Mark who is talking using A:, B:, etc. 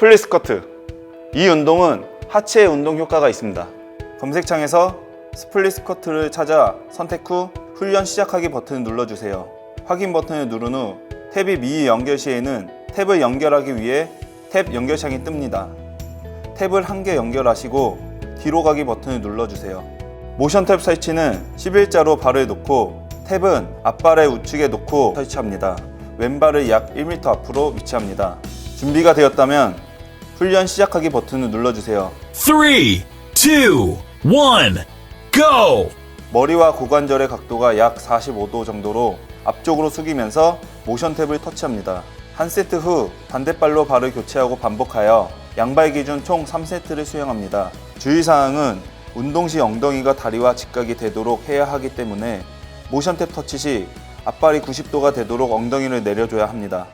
A: 스플릿 스쿼트. 이 운동은 하체 운동 효과가 있습니다. 검색창에서 스플릿 스쿼트를 찾아 선택 후 훈련 시작하기 버튼을 눌러주세요. 확인 버튼을 누른 후 탭이 미 연결 시에는 탭을 연결하기 위해 탭 연결창이 뜹니다. 탭을 한 개 연결하시고 뒤로 가기 버튼을 눌러주세요. 모션 탭 설치는 11자로 발을 놓고 탭은 앞발의 우측에 놓고 설치합니다. 왼발을 약 1m 앞으로 위치합니다. 준비가 되었다면 훈련 시작하기 버튼을 눌러주세요.
B: Three, two, one, go!
A: 머리와 고관절의 각도가 약 45도 정도로 앞쪽으로 숙이면서 모션 탭을 터치합니다. 한 세트 후 반대발로 발을 교체하고 반복하여 양발 기준 총 3세트를 수행합니다. 주의사항은 운동 시 엉덩이가 다리와 직각이 되도록 해야 하기 때문에 모션 탭 터치 시 앞발이 90도가 되도록 엉덩이를 내려줘야 합니다.